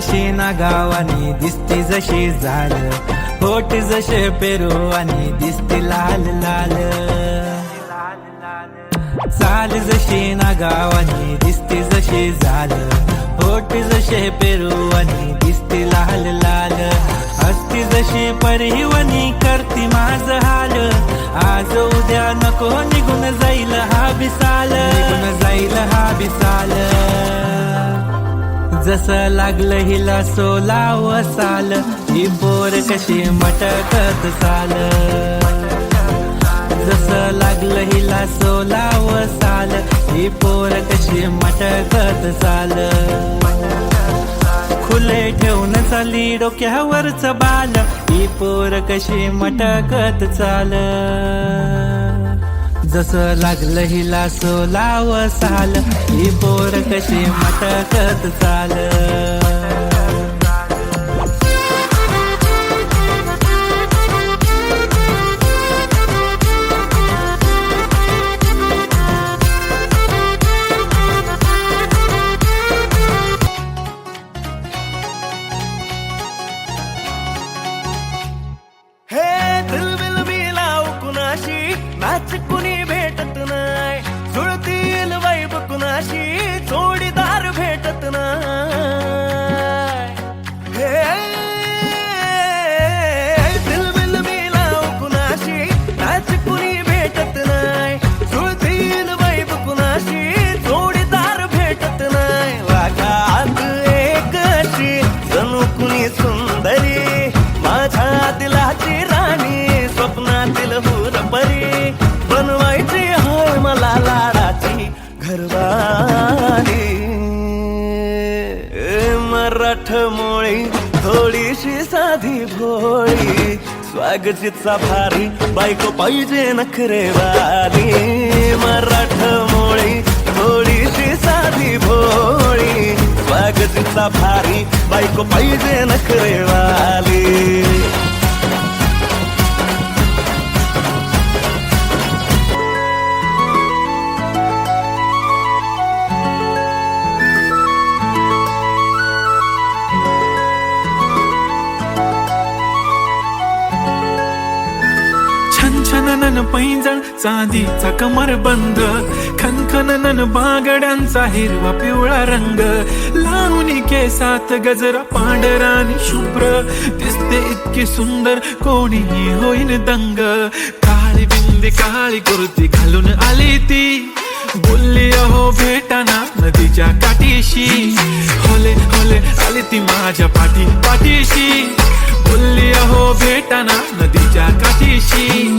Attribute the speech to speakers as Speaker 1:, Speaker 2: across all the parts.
Speaker 1: जशी ना गावानी दिसती जशी झाल. होट जसे पेरू आणि दिसती लाल लाल. चाल जशी ना गावानी दिसती जशी झाल. होट जसे पेरू आणि दिसती लाल लाल. असती जशी परिवनी करती माझ हाल. आज उद्या नको निघून जाईल हा बिसाल. निघून जाईल हा बिसाल. जसं लागलं हिला सोलाव साल. ही पोर कशी मटकत चाल जसं लागलं हिला सोलाव साल. ही पोर कशी मटकत चाल खुले ठेवून चाली डोक्यावरच बाल. ही पोर कशी मटकत चाल जसं लागलं हिला सोलाव साल. ही पोर कशी मटकत चाल?
Speaker 2: होळी स्वागतीचा भारी बायको पाहिजे नखरेवाली. मराठ मोळी होळीची साधी भोळी. स्वागतीचा भारी बायको पाहिजे नखरेवाली.
Speaker 3: छननन पैंजण चांदीचा कमर बंद खनखननन बागड्यांचा हिरवा पिवळा रंग. लावणी केसात गजरा पांढरा आणि शुभ्र. दिसते इतकी सुंदर कोणीही होईन दंग. काळी बिंदी काळी कुर्ती घालून आली ती. बोलली अहो भेटाना नदीच्या काठीशी. होले होले आली ती माझ्या पाठी पाठीशी. बोलली अहो भेटाना नदीच्या काठीशी.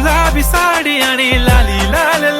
Speaker 3: गुलाबी साडी आणि लाली लाल